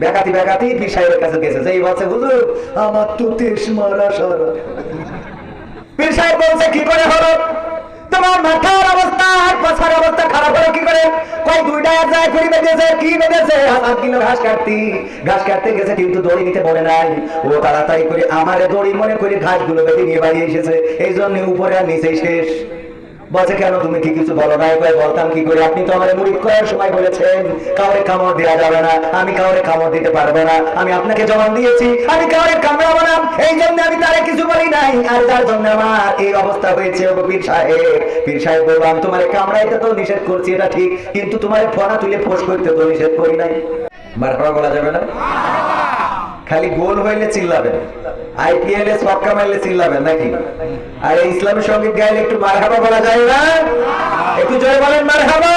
বেকাতি বেকাতি পীর সাহেবের কাছে গেছে। যেই বলছে, হুজুর, আমার তো তেস মারা সারা। পীর সাহেব বলছে, কি করে হলো? তোমার মাথার অবস্থা আর পাছার অবস্থা খারাপ হলো কি করে? কয় দুইটা এক জায়গায় ঘুরি বেঁধেছে, কি বেঁধেছে? কিলো ঘাস কাটতি। ঘাস কাটতে গেছে, কিন্তু দড়ি নিতে বলে নাই। ও তাড়াতাড়ি করে আমারে দড়ি মনে করে ঘাসগুলো বেঁধে নিয়ে বাড়ি এসেছে। এই জন্য উপরে আর নিচে শেষ। বলছে, কেন তুমি কি কিছু বলো নাই? কয়, বলতাম কি করে? আপনি তো আমার মুড়ি করার সময় বলেছেন। কাউরে কামড় দেওয়া যাবে না। আমি কাউরে কামড় দিতে পারব না। আমি আপনাকে জবান দিয়েছি। আমি কাউরে কামড়াবো না। এই জন্য আমি তারে কিছু বলি নাই। আর তার জন্য আমার এই অবস্থা হয়েছে পীর সাহেব। পীর সাহেব বলব আমি তোমার কামড়াইতে তো নিষেধ করছি, এটা ঠিক। কিন্তু তোমার ফোনা তুলে ফোস করতে তো নিষেধ করি নাই। মারফা বলা যাবে না? খালি গোল হইলে চিল্লাবেন। আইপিএল এ ছক্কা মারলে চিল্লাবেন নাকি? আর এই ইসলামী সংগীত গাইলে একটু মারহাবা বলা যায় না? একটু জয় বলেন মারহাবা!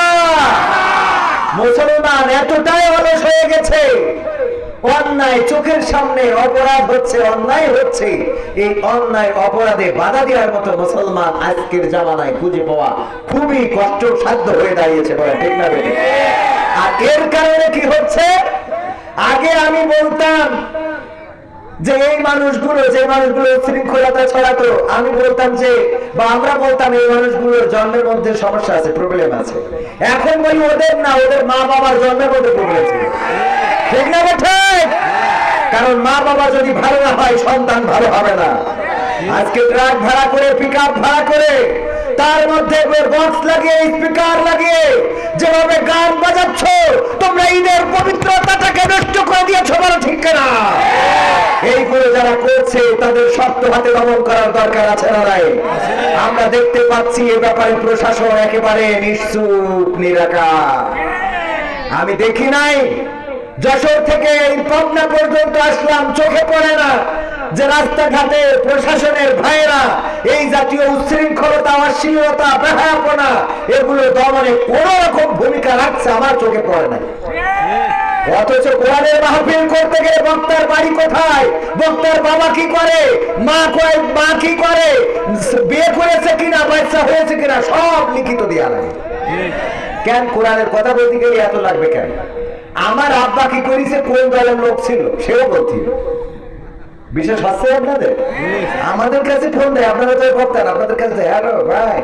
মুসলমান এতটাই অলস হয়ে গেছে। অন্যায় চোখের সামনে অপরাধ হচ্ছে, অন্যায় হচ্ছে। এই অন্যায় অপরাধে বাধা দেওয়ার মতো মুসলমান আজকের জামানায় খুঁজে পাওয়া খুবই কষ্টসাধ্য হয়ে দাঁড়িয়েছে বলে ঠিক না আর এর কারণে কি হচ্ছে? আগে আমি বলতাম যে এই মানুষগুলো, যে মানুষগুলো শৃঙ্খলতা ছড়াতো, আমি বলতাম যে, বা আমরা বলতাম এই মানুষগুলোর জন্মের মধ্যে সমস্যা আছে প্রবলেম আছে। এখন বলি ওদের না, ওদের মা বাবার জন্মের মধ্যে প্রবলেম ছিল ঠিক না ঠিক কারণ মা বাবা যদি ভালো না হয়, সন্তান ভালো হবে না। আজকে ট্রাক ভাড়া করে পিক ভাড়া করে তার মধ্যে বক্স লাগিয়ে স্পিকার লাগিয়ে, যেভাবে গান বাজাচ্ছ, তোমরা ঈদের পবিত্রতাটাকে নষ্ট করে দিয়েছ বলো ঠিক না যারা করছে, তাদের শক্ত হাতে দমন করার দরকার আছে আমরা দেখতে পাচ্ছি এ ব্যাপারে প্রশাসন একেবারে নিশ্চুপ, নিরাকার। আমি দেখি নাই, যশোর থেকে পাবনা পর্যন্ত আসলাম, চোখে পড়ে না। যে রাস্তাঘাটে প্রশাসনের ভাইয়েরা এই জাতীয় উচ্ছৃঙ্খলতা, অশ্লীলতা, বেহায়াপনা, এগুলো দমনে কোন রকম ভূমিকা রাখছে আমার চোখে পড়ে না অথচ কোরআনের মাহফিল করতে গেলে বক্তার বাড়ি কোথায়? বক্তার বাবা কি করে? মা কয়, মা কি করে? বিয়ে করেছে কিনা, বাচ্চা হয়েছে কিনা, সব লিখিত দেওয়া লাগে। কেন কোরআনের কথা বলতে গেলে এত লাগবে কেন? আমার আব্বা কি করেছে? কোন দলের লোক ছিল? সেও বলছি বিশেষ হচ্ছে আপনাদের? আমাদের কাছে ফোন দেয়, আপনারা তো বক্তান আপনাদের কাছে হ্যালো ভাই।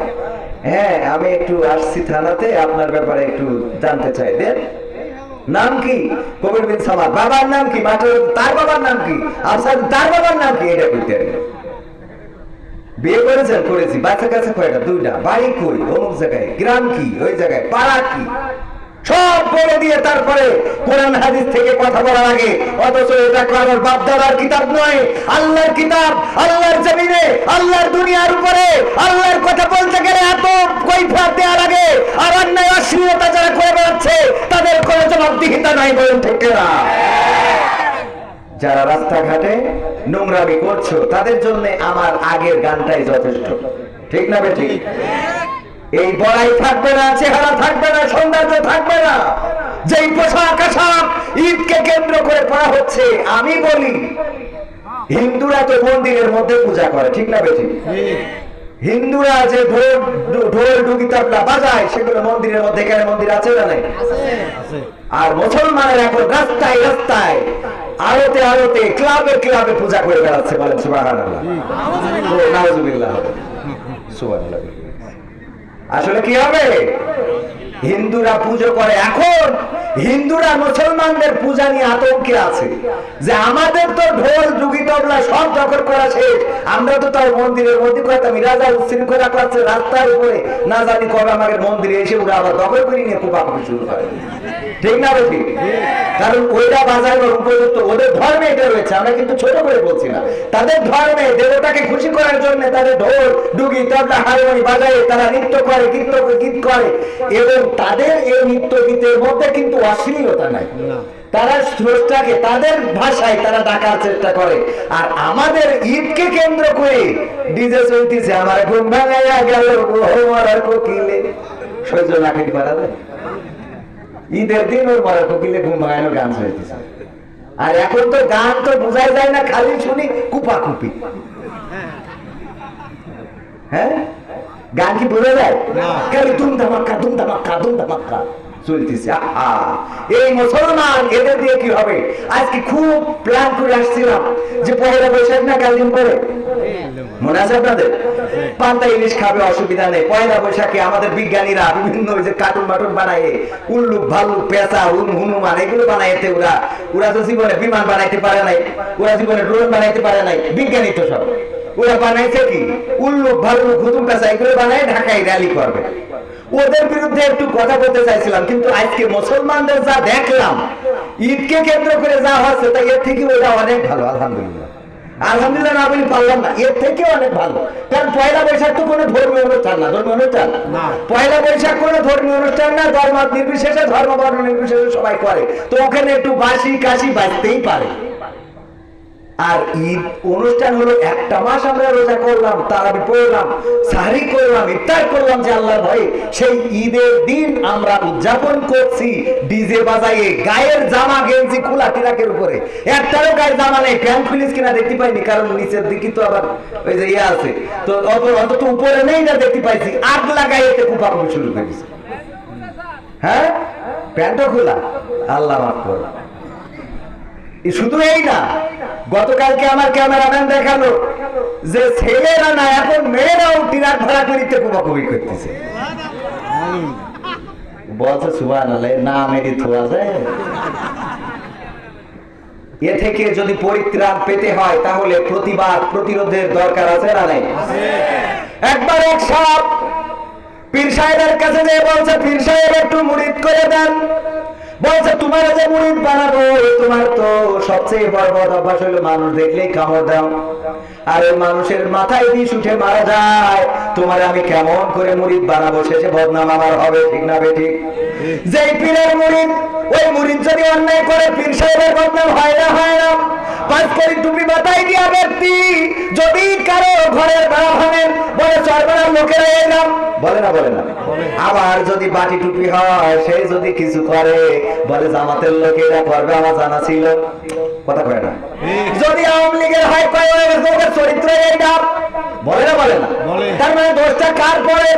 হ্যাঁ আমি একটু আসছি থানাতে, আপনার ব্যাপারে একটু জানতে চাই। দেন, নাম কি? কবির বিন সামাদ। বাবার নাম কি? মাঠের তার বাবার নাম কি? আফসার, তার বাবার নাম কি? এটা করতে বিয়ে করেছেন? করেছি। বাচ্চা কাছে কয়টা? দুইটা। বাড়ি কই? অমুক জায়গায়। গ্রাম কি? ওই জায়গায়। পাড়া কি? সব বলে দিয়ে তারপরে কোরআন হাদিস থেকে কথা বলার আগে, অথচ এটা কারোর বাপ দাদার কিতাব নয়। আল্লাহর কিতাব, আল্লাহর জমিনে, আল্লাহর দুনিয়ার উপরে, আল্লাহর কথা বলতে গেলে এত কৈফাত দেওয়ার আগে আর অন্যায়, অশ্লীলতা যারা করে বেড়াচ্ছে, তাদের কোনো জবাবদিহিতা নাই বলেন ঠিক না যারা রাস্তাঘাটে নোংরামি করছ, তাদের জন্য আমার আগের গানটাই যথেষ্ট। ঠিক না বেটি এই বড়াই থাকবে না চেহারা থাকবে না সৌন্দর্য থাকবে না। যেই পোশাক আশাক ঈদকে কেন্দ্র করে পড়া হচ্ছে আমি বলি হিন্দুরা তো মন্দিরের মধ্যে পূজা করে ঠিক না বেটি হিন্দুরা যে ঢোল ঢোল ডুগি তাবলা বাজায় সেগুলো মন্দিরের মধ্যে এখানে মন্দির আছে না নাই? আর মুসলমানের এখন রাস্তায় রাস্তায় আলোতে আলোতে ক্লাবে ক্লাবে পূজা করে বেড়াচ্ছে বলেন নাউজুবিল্লাহ। সুবহানাল্লাহ। আসলে কি হবে? হিন্দুরা পুজো করে এখন। হিন্দুরা মুসলমানদের পূজা নিয়ে আতঙ্কে আছে। যে আমাদের তো ঢোল ডুগি তবলা সব দখল করা শেষ। আমরা তো তার মন্দিরের মধ্যে করতাম রাজা উচ্ছৃঙ্খলা করছে রাস্তার উপরে। না জানি কবে আমাদের মন্দিরে এসে ওরা আবার দখল করে নিয়ে কুপাকুপি শুরু করে। ঠিক না বেশি কারণ ওইটা বাজানোর উপযুক্ত। ওদের ধর্মে এটা রয়েছে। আমরা কিন্তু ছোট করে বলছি না। তাদের ধর্মে দেবতাকে খুশি করার জন্য তাদের ঢোল ডুগি তবলা, হারমোনি বাজায় তারা নৃত্য করে গীত গীত করে। এবং তাদের এই নৃত্য গীতের মধ্যে কিন্তু অশ্লীলতা নাই। তারা স্রষ্টাকে তাদের ভাষায় তারা ডাকার চেষ্টা করে। আর আমাদের ঈদকে কেন্দ্র করে ডিজে চলতেছে আমার ঘুম ভাঙাইয়া গেল মরার কোকিলে। সহ্য না খেতে পারা যায়। ঈদের দিন ওর মরার কোকিলে ঘুম ভাঙানোর গান চলতেছে আর এখন তো গান তো বোঝাই যায় না খালি শুনি কুপা কুপি হ্যাঁ? গান কি বোঝা যায়? খালি দুম ধামাক্কা দুম ধামাক্কা দুম ধামাক্কা চলতেছে। আহা! এই মুসলমান এদের দিয়ে কি হবে? আজকে খুব প্ল্যান করে আসছিলাম যে পয়লা বৈশাখ না কাল দিন পরে। মনে আছে আপনাদের? পান্তা ইলিশ খাবে, অসুবিধা নেই। পয়লা বৈশাখে আমাদের বিজ্ঞানীরা বিভিন্ন যে কার্টুন মাটুন বানায়, উল্লুক, ভাল্লুক, পেঁচা, হুন, হনুমান, এগুলো বানাইতে ওরা। ওরা তো জীবনে বিমান বানাইতে পারে নাই, ওরা জীবনে ড্রোন বানাইতে পারে নাই বিজ্ঞানী তো সব। ওরা বানাইছে কি? উল্লুক, ভাল্লুক, হুতুম, পেঁচা, এগুলো বানায় ঢাকায় র্যালি করবে। ওদের বিরুদ্ধে একটু কথা বলতে চাইছিলাম কিন্তু আজকে মুসলমানদের যা দেখলাম ঈদকে কেন্দ্র করে যা হচ্ছে তা এর থেকে ওটা অনেক ভালো আলহামদুলিল্লাহ। আলহামদুলিল্লাহ না বলি পারলাম না এর থেকে অনেক ভালো। কারণ পয়লা বৈশাখ তো কোনো ধর্মীয় অনুষ্ঠান না ধর্মীয় অনুষ্ঠান? না। পয়লা বৈশাখ কোনো ধর্মীয় অনুষ্ঠান না ধর্ম নির্বিশেষে ধর্ম বর্ণ নির্বিশেষে সবাই করে। তো ওখানে একটু বাসি কাশি বাজতেই পারে। আর ঈদ অনুষ্ঠান হলো একটা মাস আমরা রোজা করলাম, তারাবি পড়লাম, সাহারি করলাম, ইফতার করলাম যে আল্লাহ ভাই, সেই ঈদের দিন আমরা উদযাপন করছি ডিজে বাজাইয়ে, গায়ের জামা গেঞ্জি খোলা টিরাকের উপরে। একটারও গায়ের জামা নেই, প্যান্ট খুলিস কিনা দেখতে পাইনি, কারণ নিচের দিকে তো আবার ওই যে ইয়ে আছে। তো অত- অন্তত উপরে নেই না দেখতে পাইছি, আগ লাগাই এতে কুপাকুপি শুরু করেছি। হ্যাঁ? প্যান্টও খোলা। আল্লাহ মাফ করো এ শুধু এই না, গতকালকে আমার ক্যামেরাম্যান দেখাল যে ছেলেরা না এখন মেয়েরাও টিরার ভাড়া করিতে কুবাকুবি করতেছে। বলছে না মেরি থোয়া যায়। এ থেকে যদি পরিত্রাণ পেতে হয়, তাহলে প্রতিবাদ, প্রতিরোধের দরকার আছে না নাই? একবার এক সাপ পীর সাহেবের কাছে যে বলছে, পীর সাহেব, একটু মুড়িদ করে দেন। বলছে, তোমার যে মুড়িদ বানাবো তোমার তো সবচেয়ে বড় বড় অভ্যাস হলো মানুষ দেখলেই কামড় দাও। আর ওই মানুষের মাথায় বিষ উঠে মারা যায়। তোমার আমি কেমন করে মুড়িদ বানাবো, শেষে বদনাম আমার হবে, ঠিক না বেটি যেই পীরের মুড়িদ, ওই মুড়িদ যদি অন্যায় করে, পীর সাহেবের বদনাম হয় না হয় না। পাঁচ করে টুপি মাথায় দিয়া ব্যক্তি যদি কারও ঘরের ভাড়া ভাঙেন বলে চরমার লোকেরা এলাম বলে না বলে না। আবার যদি বাটি টুপি হয় সে যদি কিছু করে বলে জামাতের লোকেরা করবে আমার জানা ছিল। কথা কয় না? যদি আওয়ামী লীগের হয় কয় চরিত্র এইটা বলে না বলে না। তার মানে দোষটা কার পড়ে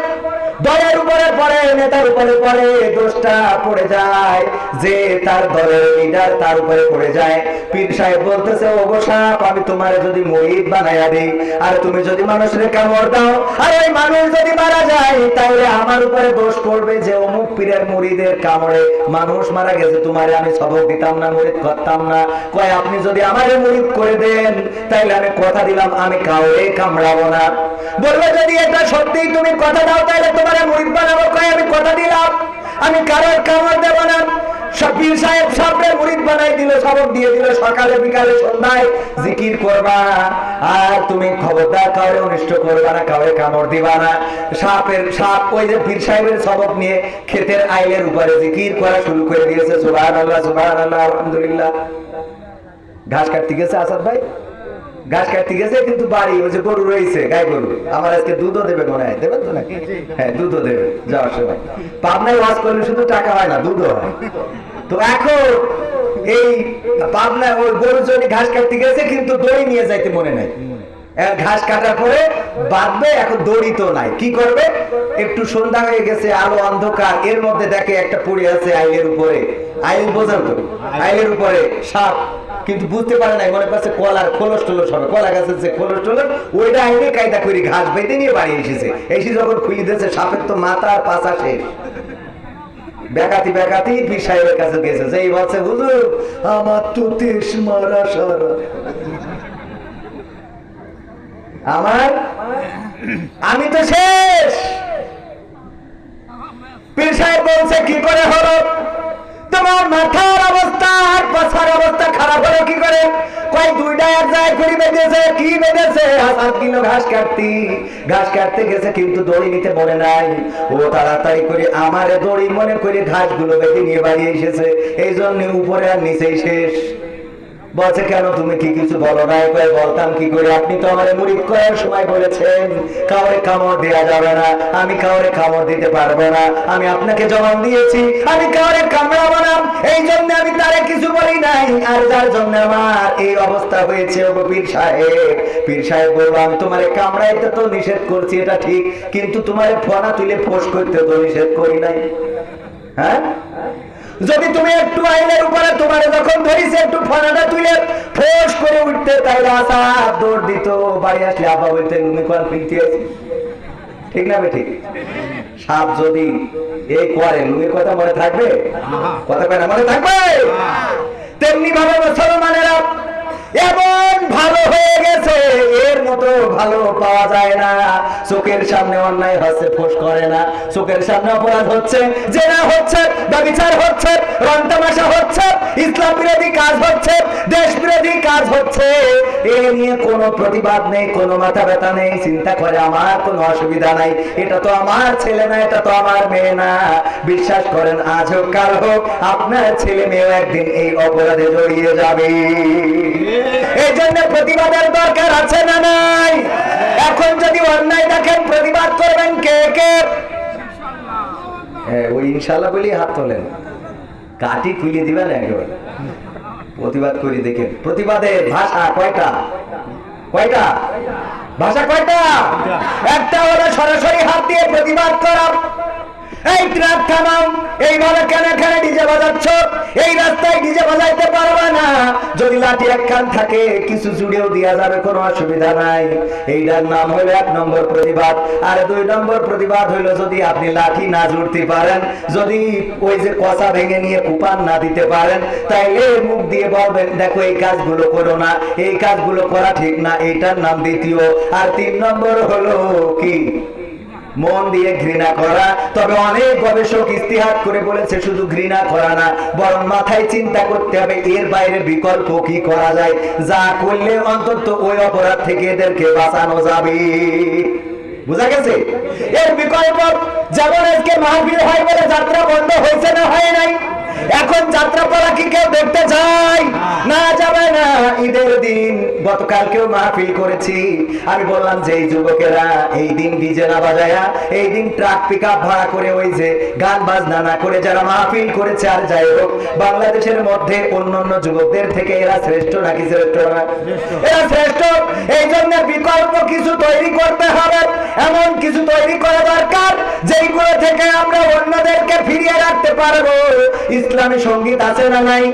দলের উপরে পড়ে, নেতার উপরে পড়ে, দোষটা পড়ে যায়। যে তার দলের লিডার তার উপরে পড়ে যায়। পীর সাহেব বলতেছে, ওগো সাপ, আমি তোমার যদি মরিদ বানাইয়া দিই, আর তুমি যদি মানুষের কামড় দাও, আর ওই মানুষ যদি মারা যায়, তাহলে আমার উপরে দোষ পড়বে যে অমুক পীরের মুড়িদের কামড়ে মানুষ মারা গেছে, তোমারে আমি সবক দিতাম না মুড়িদ করতাম না। কয়, আপনি যদি আমারে মুড়িদ করে দেন তাহলে আমি কথা দিলাম, আমি কাউরে কামড়াবো না। বলল, যদি এটা সত্যি তুমি কথা দাও তাহলে তোমার মুড়িদ বানাবো কয় আমি কথা দিলাম। আমি কারোর কামড় দেব না। সাহেব মুড়িদ বানাই দিল, সবক দিয়ে দিল, সকালে, বিকালে, সন্ধ্যায় জিকির করবা। আর তুমি কাউরে অনিষ্ট করবা না, কাউরে কামড় দিবা না। সাপের সাপ, ওই যে সাহেবের সবক নিয়ে ক্ষেতের আইলের উপরে জিকির করা শুরু করে দিয়েছে। সুবাহ আল্লাহ সুবাহ আল্লাহ আলহামদুলিল্লাহ। ঘাস কাটতে গেছে আসাদ ভাই? ঘাস কাটতে গেছে কিন্তু বাড়ি ওই যে গরু রয়েছে গাই গরু। আমার আজকে দুধও দেবে মনে হয় দেবেন তো নাকি? হ্যাঁ দুধও দেবে যাওয়ার সময়। পাবনায় ওয়াজ করলে শুধু টাকা হয় না দুধও হয়। তো এখন এই পাবনায় ওই গরু জন্য ঘাস কাটতে গেছে কিন্তু দড়ি নিয়ে যাইতে মনে নাই। ঘাস কাটার পরে বাঁধবে, এখন দড়ি তো নাই। কি করবে? একটু সন্ধ্যা হয়ে গেছে, আলো অন্ধকার, এর মধ্যে দেখে একটা পড়ে আছে আইলের উপরে। আইল বোঝান তো, আইলের উপরে সাপ, কিন্তু বুঝতে পারে নাই, মনে করছে কলার খোলস টোলস হবে। কলা গাছের যে খোলস টোলস, ওইটা আইনে কায়দা করে ঘাস বেঁধে নিয়ে বাড়ি এসেছে। এসে যখন খুলি দিয়েছে, সাপের তো মাথা আর পাশা শেষ। বেকাতি বেকাতি, পীর সাহেবের কাছে গেছে। যেই বলছে, হুজুর, আমার তো তেস মারা সারা। আমার? আমি তো শেষ। সাহেব বলছে, কি করে হলো? তোমার মাথার অবস্থা আর পাছার অবস্থা খারাপ হলো কি করে? কয় ঘাস ঘাস দড়ি নিতে মনে করে আমারে দড়ি মনে করে ঘাসগুলো বেঁধে নিয়ে বাড়ি এসেছে। এই জন্য উপরে আর নিচেই শেষ। বলছে, কেন তুমি কি কিছু বলো নাই কয়ে বলতাম কি করে? আপনি তো আমার মুড়ি করার সময় বলেছেন। কাউরে কামড় দেওয়া যাবে না। আমি কাউরে কামড় দিতে পারব না। আমি আপনাকে জবান দিয়েছি। আমি কাউরে কামড়াবো না। এই জন্য আমি তারে কিছু বলি নাই। আর যার জন্য আমার এই অবস্থা হয়েছে ও পীর সাহেব। পীর সাহেব বলব আমি তোমারে কামড়াইতে তো নিষেধ করছি, এটা ঠিক। কিন্তু তোমারে ফোনা তুলে ফোস করতে তো নিষেধ করি নাই। হ্যাঁ? যদি তুমি একটু আইনের উপরে তোমার যখন ধরিছে একটু ফোনাটা তুলে ফোস করে উঠতে তাহলে রাজা দৌড় দিত বাড়ি আসলে আবার বলতে তুমি কোন ফিরতে আছি ঠিক না ঠিক সাপ যদি এই করে লুঙ্গির কথা মনে থাকবে? কথা কয় না মনে থাকবে? তেমনি ভাবে মুসলমানেরা এমন ভালো হয়ে গেছে, এর মতো ভালো পাওয়া যায় না। চোখের সামনে অন্যায় ফোস করে না। চোখের সামনে অপরাধ হচ্ছে, জেনা হচ্ছে হচ্ছে হচ্ছে, ইসলাম বিরোধী কাজ হচ্ছে, দেশ বিরোধী কাজ হচ্ছে। এ নিয়ে কোনো প্রতিবাদ নেই, কোনো মাথা ব্যথা নেই, চিন্তা করে আমার কোনো অসুবিধা নাই। এটা তো আমার ছেলে না, এটা তো আমার মেয়ে না। বিশ্বাস করেন, আজ হোক, কাল হোক, আপনার ছেলে মেয়েও একদিন এই অপরাধে জড়িয়ে যাবে। এই জন্য প্রতিবাদের দরকার আছে না নাই? এখন যদি অন্যায় দেখেন প্রতিবাদ করবেন কে কে? হ্যাঁ, ওই ইনশাল্লাহ বলি হাত তোলেন। কাটি খুলিয়ে দিবেন একেবারে। প্রতিবাদ করি দেখেন। প্রতিবাদের ভাষা কয়টা? কয়টা? ভাষা কয়টা? একটা হলো সরাসরি হাত দিয়ে প্রতিবাদ করা এই ট্রাক থামাও। এইভাবে কেন এখানে ডিজে বাজাচ্ছ? এই রাস্তায় ডিজে বাজাইতে পারবে না। যদি লাঠি একখান থাকে, কিছু জুড়েও দেওয়া যাবে, কোনো অসুবিধা নাই। এইটার নাম হলো এক নম্বর প্রতিবাদ। আর দুই নম্বর প্রতিবাদ হইল যদি আপনি লাঠি না জুড়তে পারেন, যদি ওই যে কষা ভেঙে নিয়ে কুপান না দিতে পারেন তাইলে মুখ দিয়ে বলবেন, দেখো, এই কাজগুলো করো না। এই কাজগুলো করা ঠিক না। এইটার নাম দ্বিতীয়। আর তিন নম্বর হলো কি? মন দিয়ে ঘৃণা করা। তবে অনেক গবেষক ইস্তিহাত করে বলেছে, শুধু ঘৃণা করা না, বরং মাথায় চিন্তা করতে হবে, এর বাইরে বিকল্প কি করা যায়? যা করলে অন্তত ওই অপরাধ থেকে এদেরকে বাঁচানো যাবে। বুঝা গেছে? এর বিকল্প, যেমন আজকে মহাবীর হয় বলে যাত্রা বন্ধ হয়েছে হয় এখন যাত্রা পালা কি কেউ দেখতে যায় না। যাবে না। ঈদের দিন গতকালকেও মাহফিল করেছি। আমি বললাম যে এই যুবকেরা এই দিন ডিজে না বাজায়া এই দিন ট্রাক পিক ভাড়া করে ওই যে গান বাজনা না করে যারা মাহফিল করেছে আর যাই হোক বাংলাদেশের মধ্যে অন্যান্য যুবকদের থেকে এরা শ্রেষ্ঠ নাকি শ্রেষ্ঠ না? এরা শ্রেষ্ঠ। এই জন্য বিকল্প কিছু তৈরি করতে হবে। এমন কিছু তৈরি করা দরকার যেইগুলো থেকে আমরা অন্যদেরকে ফিরিয়ে রাখতে পারব। ইসলামী সংগীত আছে না নাই?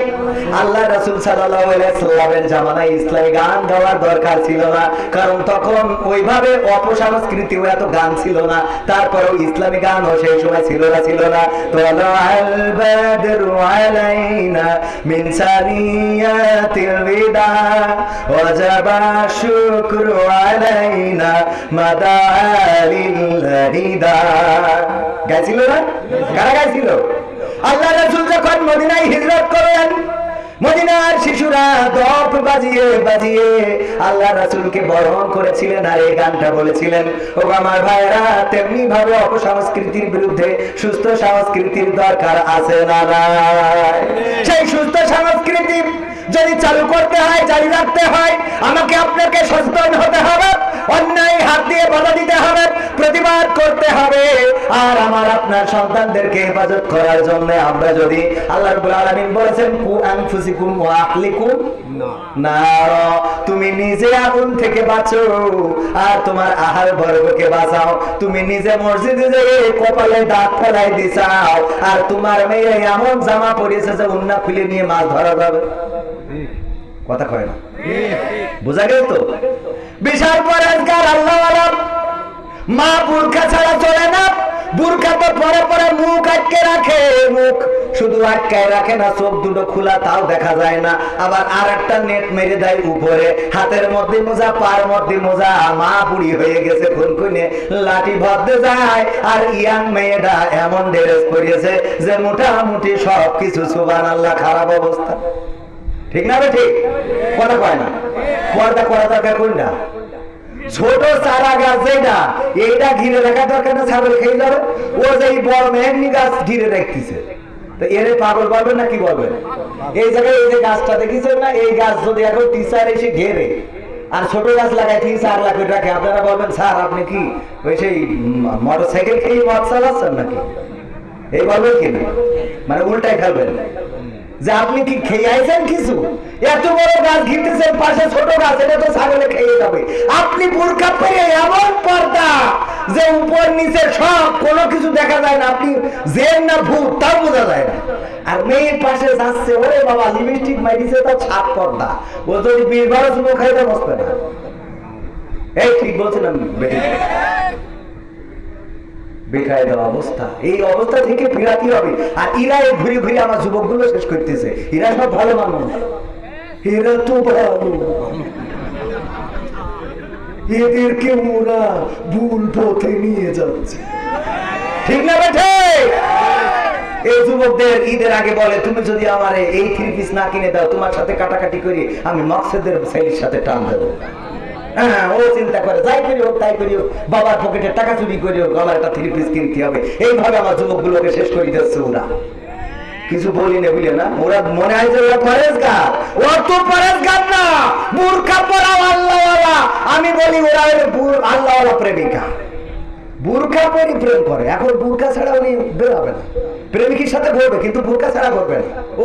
আল্লাহ রাসুল সাল্লামের জামানায় ইসলামী গান গাওয়ার দরকার ছিল না। কারণ তখন ওইভাবে অপসংস্কৃতিও এত গান ছিল না। তারপরেও ইসলামী গানও সেই সময় ছিল না ছিল না। গাইছিল না? কারা গাইছিল? আল্লাহ রসুল যখন মদিনায় হিজরত দপ বাজিয়ে বাজিয়ে আল্লাহ রাসূলকে বরণ করেছিলেন আর এই গানটা বলেছিলেন ও আমার ভাইরা তেমনি ভাবে অপসংস্কৃতির বিরুদ্ধে সুস্থ সংস্কৃতির দরকার আছে না সেই সুস্থ সংস্কৃতি যদি চালু করতে হয় জারি রাখতে হয় আমাকে আপনাকে সচেতন হতে হবে অন্যায় হাত দিয়ে বাধা দিতে হবে প্রতিবাদ করতে হবে আর আমার আপনার সন্তানদেরকে হেফাজত করার জন্য আমরা যদি আল্লাহ রাব্বুল আলামিন বলেছেন কু আনফুসিকুম ওয়া আহলিকুম নার, তুমি নিজে আগুন থেকে বাঁচো, আর তোমার আহার বর্গকে বাঁচাও। তুমি নিজে মসজিদে যেয়ে কপালে দাঁত ফেলাই দিছাও আর তোমার মেয়ে এমন জামা পরিয়েছে যে উন্না খুলে নিয়ে মাছ ধরা যাবে। কথা কয় না? বোঝা গেল তো? বিশাল পরেজগার আল্লাহ মা বুরখা ছাড়া চলে না। বুরখা তো পরে পরে মুখ আটকে রাখে, মুখ শুধু আটকায় রাখে না, চোখ দুটো খোলা তাও দেখা যায় না। আবার আর একটা নেট মেরে দেয় উপরে, হাতের মধ্যে মোজা পার মধ্যে মোজা, মা বুড়ি হয়ে গেছে খুন খুনে লাঠি ভদ্রে যায়। আর ইয়াং মেয়েটা এমন ড্রেস পরিয়েছে যে মোটামুটি সব কিছু সুবান আল্লাহ খারাপ অবস্থা। ঠিক না রে ঠিক? কথা কয় না। পর্দা করা দরকার কোনটা? ছোট চারা গাছ যেটা এইটা ঘিরে রাখা দরকার না ছাগল খেয়ে যাবে। ও যে বড় গাছ ঘিরে রাখতেছে। এরে পাগল না কি এই জায়গায় এই যে গাছটা না, এই গাছ যদি এখন টিচার এসে ঘেরে, আর ছোট গাছ লাগাই ঠিক চার লাখ রাখে, আপনারা বলবেন, স্যার, আপনি কি ওই সেই মোটর সাইকেল খেয়ে চালাচ্ছেন নাকি? এই বলবেন কি না? মানে উল্টাই ফেলবেন। যে আপনি কি খেয়ে আইছেন কিছু? এত বড় গাছ ঘিরতেছেন পাশে ছোট গাছ, এটা তো ছাগলে খেয়ে যাবে। আপনি বোরকা পরে এমন পর্দা যে উপর, নিচে সব কোনো কিছু দেখা যায় না। আপনি জেন না ভূত, তাও বোঝা যায় না। আর মেয়ের পাশে যাচ্ছে, ওরে বাবা লিপস্টিক মারিছে তো ছাপ পর্দা। ও যদি বিশ বারো চুমো খাইতে বসবে না। এই ঠিক বলছেন বেটি বেকায়দা অবস্থা। এই অবস্থা থেকে ফিরাতে হবে। আর ইরা এই ঘুরে ঘুরে আমার যুবকগুলো শেষ করতেছে। এরা সব ভালো মানুষ। এরা তো ভালো। এদেরকে ওরা ভুল পথে নিয়ে যাচ্ছে। ঠিক না বেঠে? এই যুবকদের ঈদের আগে বলে, তুমি যদি আমার এই থ্রি পিস না কিনে দাও, তোমার সাথে কাটাকাটি করি, আমি মকসেদের ছেলের সাথে টান দেবো। হ্যাঁ ও চিন্তা করে, যাই করি হোক, তাই করি হোক, বাবার পকেটে টাকা চুরি করি হোক একটা থ্রি পিস কিনতে হবে। এইভাবে আমার যুবকগুলোকে শেষ করে দিচ্ছে ওরা। কিছু বলি না, বুঝলে না? মনে হয় যে তো না আমি বলি ওরা আল্লাহওয়ালা প্রেমিকা। বুরখা পরি প্রেম করে, এখন বুরখা ছাড়া উনি বেরোবে না। প্রেমিকের সাথে ঘুরবে, কিন্তু বুরখা ছাড়া ঘুরবে না। ও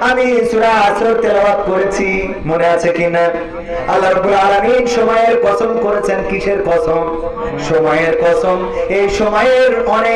আমি সূরা আসর তেলাওয়াত করেছি, মনে আছে কিনা? আল্লাহ রাব্বুল আলামিন সময়ের কসম করেছেন, কিসের কসম? সময়ের কসম। এই সময়ের অনেক